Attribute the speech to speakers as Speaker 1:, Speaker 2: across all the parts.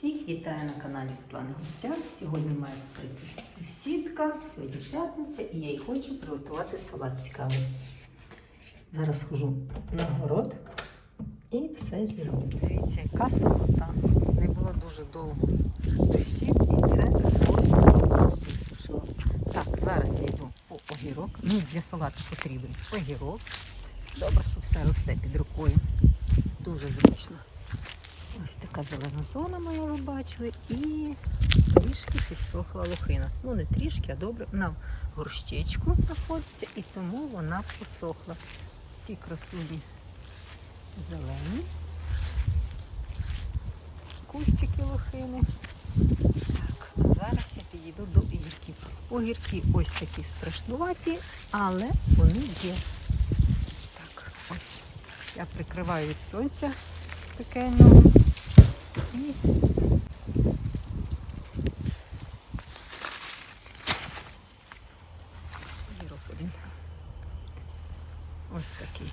Speaker 1: Всіх вітаю на каналі Світлани Гостяк. Сьогодні має прийти сусідка, сьогодні п'ятниця, і я їй хочу приготувати салат цікавий. Зараз схожу на город і все зірву. Дивіться, яка сухота. Не було дуже довго дощів, і це ось висушило. Так, зараз я йду по огірок. Мені для салату потрібен огірок. Добре, що все росте під рукою. Дуже зручно. Ось така зелена зона моя, ви бачили, і трішки підсохла лохина. Ну, не трішки, а добре. В горщичку знаходиться, і тому вона посохла. Ці красуні зелені. Кущики лохини. Так, зараз я підійду до огірків. Огірки ось такі страшнуваті, але вони є. Так, ось. Я прикриваю від сонця таке ну, один. Ось такий.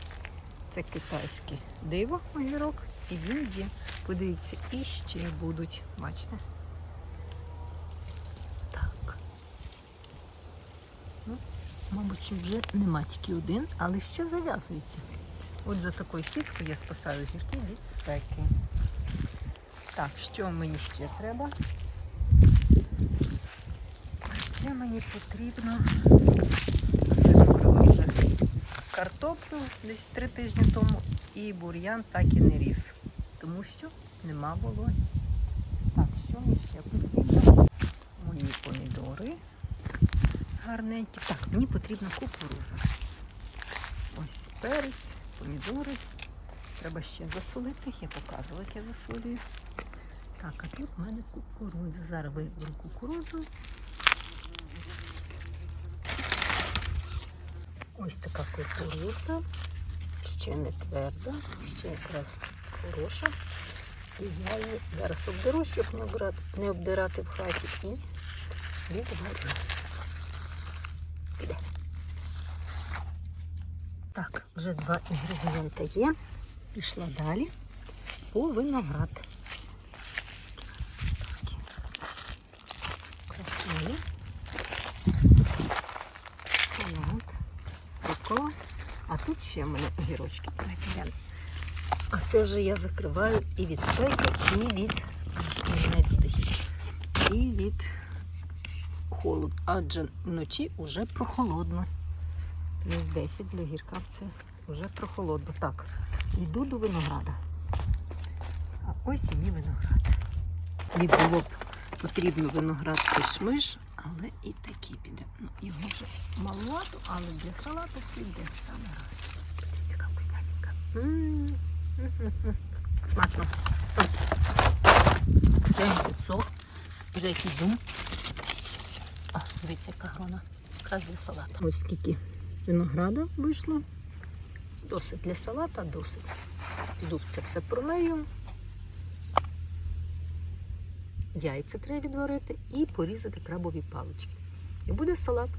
Speaker 1: Це китайське диво огірок, і він є. Подивіться, і ще будуть. Бачите? Так. Ну, мабуть, вже нема тільки один, але ще зав'язується. От за такою сіткою я спасаю гірки від спеки. Так, що мені ще треба? Ще мені потрібно, це вибрала вже картоплю десь три тижні тому, і бур'ян так і не ріс, тому що нема вологи. Так, що мені ще потрібно? Мої помідори гарненькі. Так, мені потрібна кукуруза. Ось перець, помідори. Треба ще засолити. Я показувала, як я засолюю. Так, а тут в мене кукурудза. Зараз виберу кукурудзу. Ось така кукурудза. Ще не тверда, ще якраз хороша. І я її зараз обдеру, щоб не обдирати, в хаті і відварю. Так, вже два інгредієнти є. Пішла далі по виноград. Такі Красиві. Салат. Рукола. А тут ще в мене огірочки. А це вже я закриваю і від спеки, і від і від холоду. Адже вночі вже прохолодно. Плюс 10 для гірка це вже прохолодно. Так, йду до винограда. А ось і мій виноград. Мені було б потрібно виноград кишмиш, але і такий піде. Ну, його вже маловато, але для салату піде в самий раз. Дивіться, яка вкуснятінька. М, м-м-м. Смачно. Вже підсох, вже якийсь зум. Дивіться, яка грона. Якраз для салату. Ось скільки винограда вийшло. Досить для салата, досить. Піду це все промию. Яйця треба відварити і порізати крабові палички. І буде салат.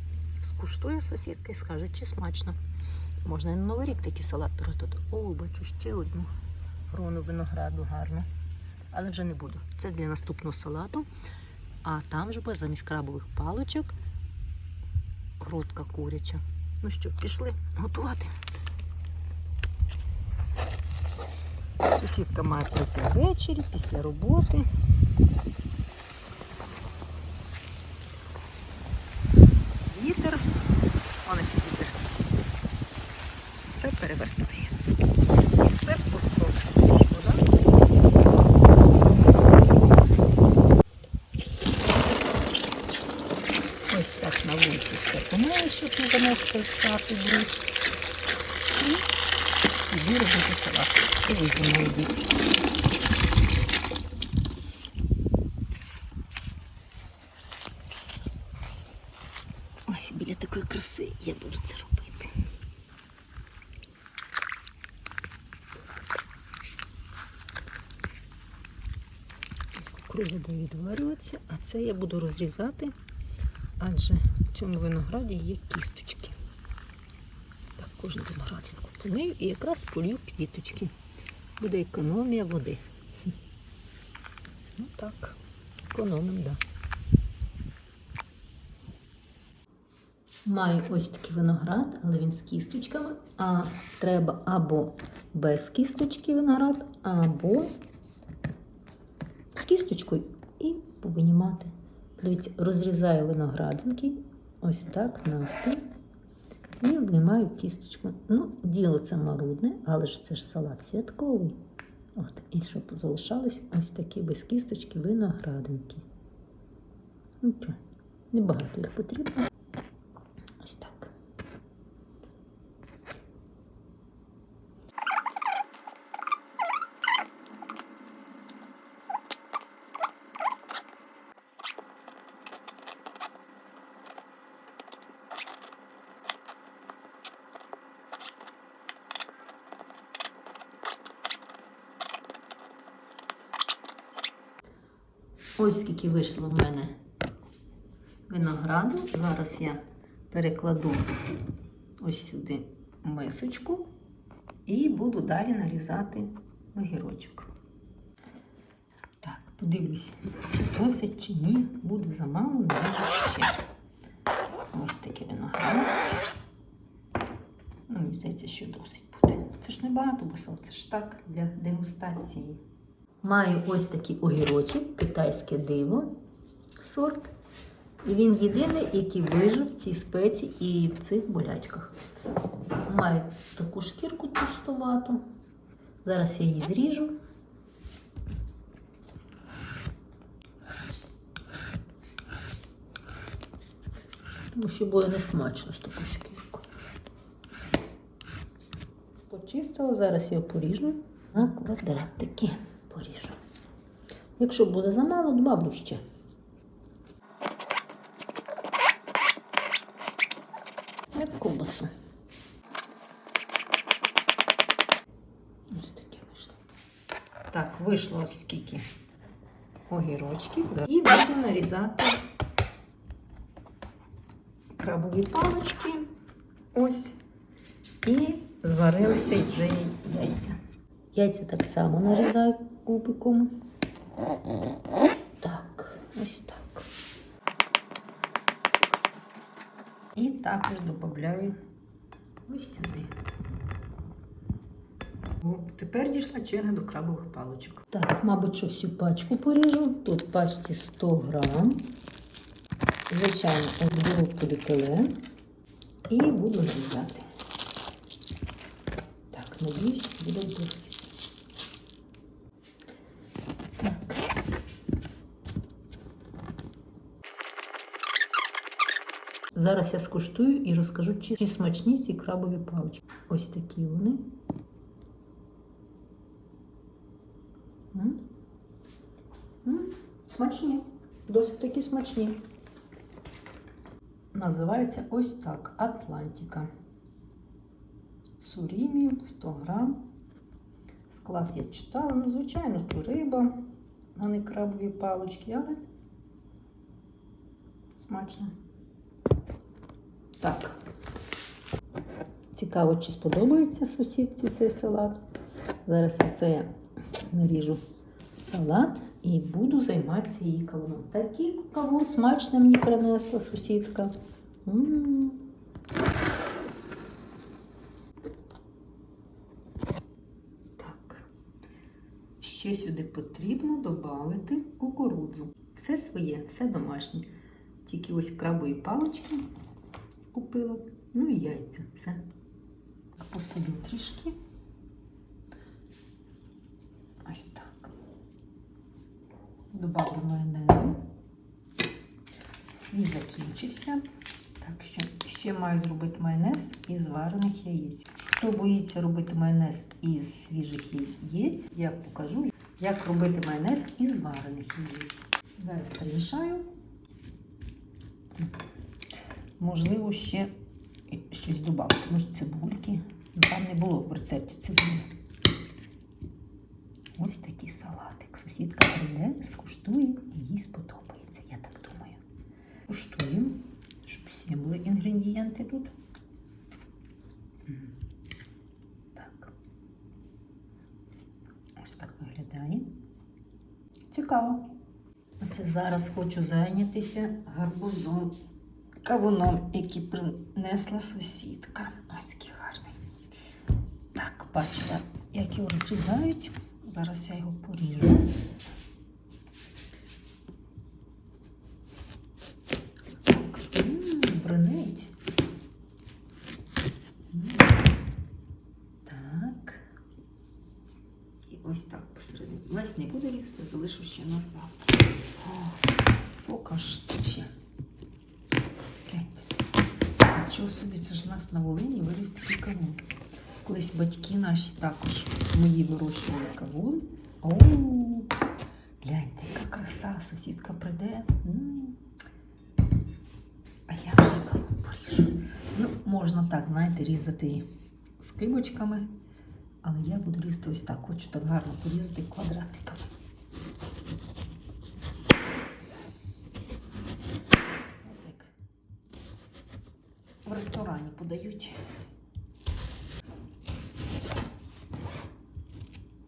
Speaker 1: Скуштує сусідка і скаже, чи смачно. Можна і на Новий рік такий салат приготувати. О, бачу ще одну грону винограду гарну. Але вже не буду. Це для наступного салату. А там же замість крабових паличок грудка куряча. Ну що, пішли готувати. Сусідка має прийти ввечері після роботи. Вітер, вон який вітер. Все перевертає. І все посохне. Ось так на вулиці все щоб не занести стати брус. І тоді буде салат. І ви зі мною йдіть. Ось біля такої краси я буду це робити. Кукуруза буде відварюватися, це я буду розрізати, адже в цьому винограді є кісточки. Так, кожну виноградинку помию і якраз полью квіточки. Буде економія води. Ну так, економимо, да. Маю ось такий виноград, але він з кісточками. А треба або без кісточки виноград, або з кісточкою і повинімати. Дивіться, розрізаю виноградинки, ось так, навпіл. І виймаю кісточку. Ну, діло це марудне, але ж це ж салат святковий. От, і щоб залишались ось такі без кісточки виноградинки. Нічого, небагато їх потрібно. Ось так. Ось скільки вийшло в мене винограду. Зараз я перекладу ось сюди мисочку і буду далі нарізати огірочок. Так, подивлюсь, досить чи ні. Буде замало, наріжу ще. Ось такий виноград. Ну, мені здається, що досить буде. Це ж не багато басов, це ж так для дегустації. Маю ось такий огірочок, китайське диво сорт. І він єдиний, який вижив в цій спеці і в цих болячках. Маю таку шкірку товстовату. Зараз я її зріжу. Тому що буде не смачно з такою шкіркою. Почистила, зараз я поріжу на квадратики. Поріжу. Якщо буде замало, добавлю ще. Як ковбасу. Ось таке вийшло. Так, вийшло ось скільки огірочків. І буду нарізати крабові палички. Ось. І зварилися вже яйця. Яйця так само нарізаю кубиком. Так, ось так. І також додаю ось сюди. О, тепер дійшла черга до крабових паличок. Так, мабуть, що всю пачку поріжу. Тут в пачці 100 грам. Звичайно, ось беру поліетилен і буду зрізати. Так, надіюсь, буде досить. Так. Зараз я скуштую і розкажу, чи, чи смачні ці крабові палички. Ось такі вони. М? М, Смачні. Досить такі смачні. Називається ось так Атлантика. Сурімі 100 грам. Склад я читала, ну, звичайно, то риба, а не крабові палички, але смачно. Так. Цікаво, чи сподобається сусідці цей салат. Зараз я це наріжу салат і буду займатися її кавуном. Такий кавун смачно мені принесла сусідка. М. Так. Ще сюди потрібно додати кукурудзу. Все своє, все домашнє. Тільки ось крабові палички купила. Ну і яйця. Все. Посолю трішки. Ось так. Добавлю майонезу. Свій закінчився. Так що ще маю зробити майонез із варених яєць. Хто боїться робити майонез із свіжих яєць, я покажу, як робити майонез із варених яєць. Зараз перемішаю. Можливо, ще щось додати. Може, цибульки. Ну, Там не було в рецепті цибулі. Ось такий салатик. Сусідка прийде, скуштує і їй сподобається, я так думаю. Куштуємо, щоб всі були інгредієнти тут. Так. Ось так виглядає. Цікаво.
Speaker 2: Оце зараз хочу зайнятися гарбузом, кавуном, який принесла сусідка. Ось який гарний. Так, бачила, як його розрізають. Зараз я його поріжу. Так, бринить. Так. І ось так посередині. Весь не буду їсти, залишу ще на завтра. О, сока ж ще. Гляньте. Нічого собі, це ж у нас на Волині виріс такий кавун. Колись батьки наші також мої вирощували кавун. Гляньте, яка краса, сусідка прийде. А я вже кавун поріжу. Ну, можна так, знаєте, різати скибочками. Але я буду різати ось так. Хочу так гарно порізати квадратиками. ресторані подають.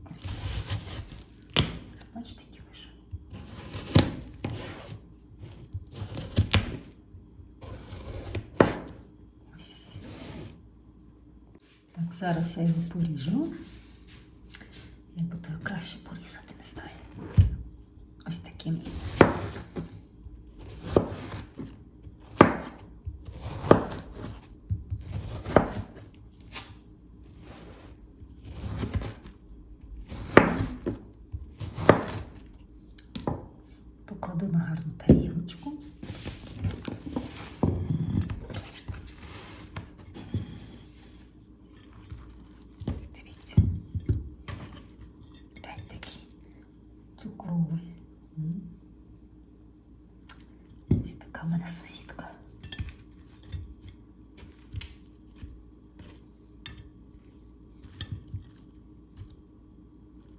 Speaker 2: Ось. Бачите, які вийшов. Ось. Так, зараз я його поріжу. Як би то краще порізати, не знаю. Ось таким. Цукровий. М. Ось така в мене сусідка.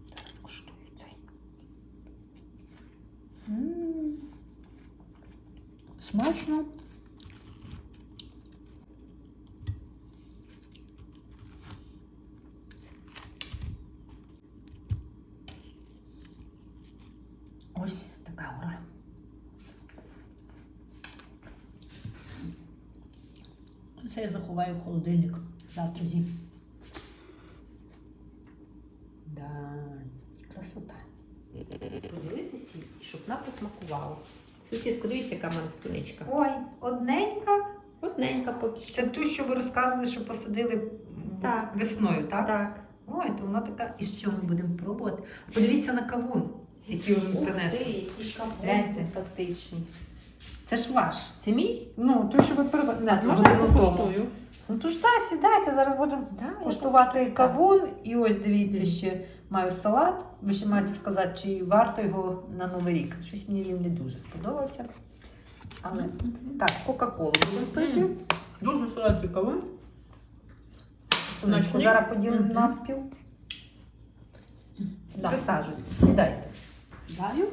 Speaker 2: Зараз куштую цей. Ось така гора. Це я заховаю в холодильник завтра зім. Да, красота. Поділитися, щоб нам посмакувало. Сусідко, дивіться, яка в мене сонечка.
Speaker 1: Ой, одненька.
Speaker 2: Одненька поки що.
Speaker 1: Це ту, що ви розказували, що посадили
Speaker 2: Так.
Speaker 1: весною, так?
Speaker 2: Так.
Speaker 1: Ой, то вона така. І що ми будемо пробувати? Подивіться на кавун, який ви мені принесли. Гляньте.
Speaker 2: капуст симпатичний.
Speaker 1: Це ж ваш.
Speaker 2: Це мій?
Speaker 1: Ну, той, що ви принесли
Speaker 2: Можна я
Speaker 1: годину тому.
Speaker 2: покуштую?
Speaker 1: Ну то ж так, сідайте, зараз будемо
Speaker 2: Да, я
Speaker 1: куштувати
Speaker 2: покуштую.
Speaker 1: кавун. І ось дивіться, ще маю салат. Ви ще маєте сказати, чи варто його на Новий рік. Щось мені він не дуже сподобався. Але
Speaker 2: Мгм.
Speaker 1: так, Кока-Колу будемо пити.
Speaker 2: Мгм. Дуже солодкий кавун.
Speaker 1: Сонечко,
Speaker 2: Смачний.
Speaker 1: зараз поділимо
Speaker 2: Мгм.
Speaker 1: навпіл.
Speaker 2: Да.
Speaker 1: Присаджуйтесь, сідайте.
Speaker 2: Сідаю.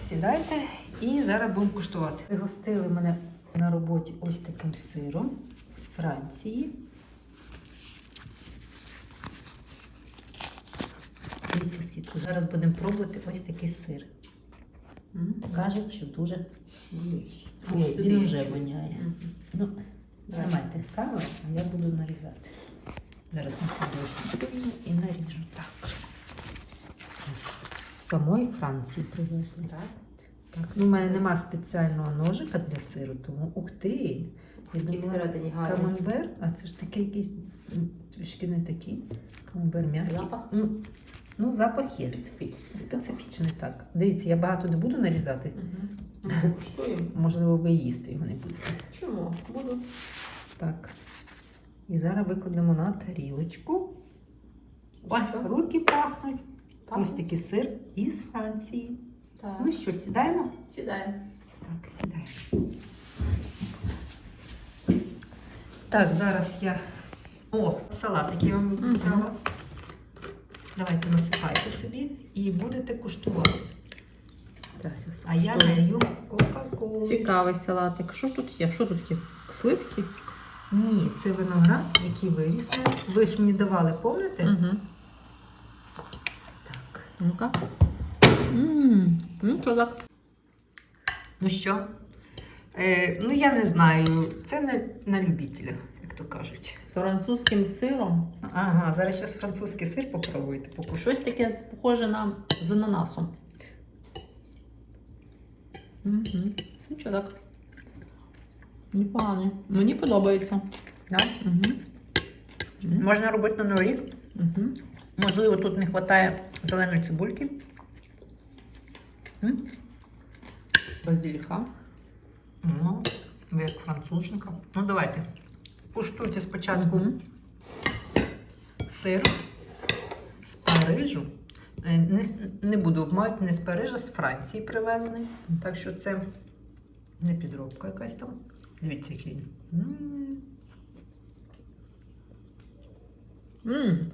Speaker 1: Сідайте і зараз будемо куштувати. Пригостили мене на роботі ось таким сиром з Франції. Дивіться, сітку. Зараз будемо пробувати ось такий сир. Кажуть, що дуже
Speaker 2: Ой,
Speaker 1: він вже воняє. Ну, тримайте камеру, а я буду нарізати. Зараз на цю дошечку і наріжу так. Самої Франції привезли.
Speaker 2: Так.
Speaker 1: Так, ну, у мене нема спеціального ножика для сиру, тому ух ти.
Speaker 2: Всередині
Speaker 1: камамбер, а це ж такий якийсь трішки не такий. Камамбер м'який.
Speaker 2: Запах?
Speaker 1: Ну, ну, запах є.
Speaker 2: Специфічний.
Speaker 1: Специфічний так. Дивіться, я багато не буду нарізати.
Speaker 2: Мгм. Ну.
Speaker 1: Можливо, ви їсти його не будете.
Speaker 2: Чому? Буду.
Speaker 1: Так. І зараз викладемо на тарілочку. Ой, руки пахнуть. Ось такий сир із Франції.
Speaker 2: Так.
Speaker 1: Ну що, сідаємо?
Speaker 2: Сідаємо.
Speaker 1: Так, сідаємо. Так, зараз я. О, салат, який я вам обіцяла.
Speaker 2: Мгм.
Speaker 1: Давайте насипайте собі і будете куштувати. А я даю Кока-Колу.
Speaker 2: Цікавий салатик. Що тут є? Що тут є? Сливки?
Speaker 1: Ні, це виноград, який виріс. Ви ж мені давали, пам'ятаєте?
Speaker 2: Угу. Ну-ка. Ну то так.
Speaker 1: Ну що? Е, ну, я не знаю. Це на, на любителя, як то кажуть.
Speaker 2: З французьким сиром.
Speaker 1: Ага, зараз зараз французький сир попробуйте. Покушайте.
Speaker 2: Щось таке схоже на з ананасом. Угу. Нічого так. Непогано. Мені подобається.
Speaker 1: Да?
Speaker 2: Угу.
Speaker 1: Можна робити на новий рік.
Speaker 2: Угу.
Speaker 1: Можливо, тут не вистачає зеленої цибульки.
Speaker 2: Базиліка.
Speaker 1: Ну, як француженка. Ну, давайте. Куштуйте спочатку
Speaker 2: Мгм.
Speaker 1: сир з Парижу. Е, Не, не буду обмовити, не з Парижа, з Франції привезений. Так що це не підробка якась там. Дивіться, який. він. М.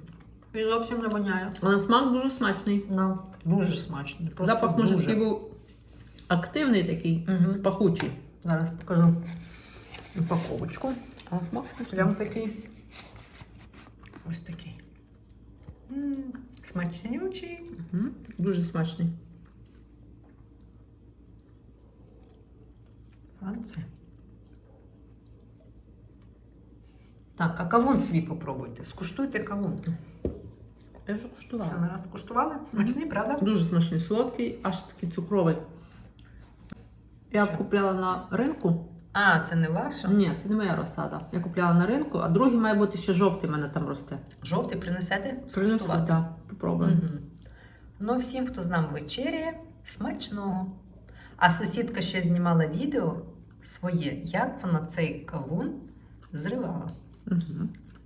Speaker 1: І зовсім не воняє.
Speaker 2: Але смак дуже смачний.
Speaker 1: Ну, дуже смачний. Просто
Speaker 2: Запах може
Speaker 1: дуже.
Speaker 2: такий був активний такий,
Speaker 1: Мгм.
Speaker 2: пахучий.
Speaker 1: Зараз покажу упаковочку.
Speaker 2: А смак
Speaker 1: Прям такий. Ось такий. М, Смачнючий.
Speaker 2: Мгм. Дуже смачний.
Speaker 1: Франція. Так, а кавун свій попробуйте. Скуштуйте кавун.
Speaker 2: Я вже куштувала.
Speaker 1: на раз скуштували? Смачний, правда?
Speaker 2: Дуже смачний, солодкий, аж такий цукровий. Я
Speaker 1: Що?
Speaker 2: купляла на ринку.
Speaker 1: А, це не ваша?
Speaker 2: Ні, це не моя розсада. Я купляла на ринку, а другий має бути ще жовтий в мене там росте.
Speaker 1: Жовтий принесете?
Speaker 2: Принесу, так, попробуємо.
Speaker 1: Мгм. Ну, всім, хто з нами вечеряє, смачного. А сусідка ще знімала відео своє, як вона цей кавун зривала.
Speaker 2: Угу.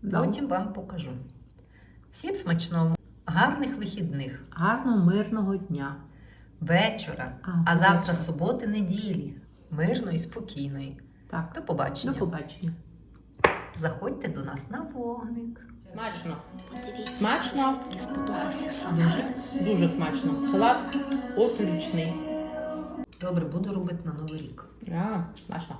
Speaker 2: Да.
Speaker 1: Потім вам покажу. Всім смачного, гарних вихідних,
Speaker 2: Гарного мирного дня.
Speaker 1: вечора,
Speaker 2: А,
Speaker 1: а завтра
Speaker 2: вечора.
Speaker 1: суботи, неділі, мирної, спокійної.
Speaker 2: Так,
Speaker 1: До побачення.
Speaker 2: до побачення.
Speaker 1: Заходьте до нас на вогник.
Speaker 2: Смачно.
Speaker 3: Подивіться,
Speaker 2: Смачно.
Speaker 3: сподобався салат.
Speaker 2: Дуже, дуже смачно. Салат отличний.
Speaker 1: Добре, буду робити на новий рік.
Speaker 2: А, смачно.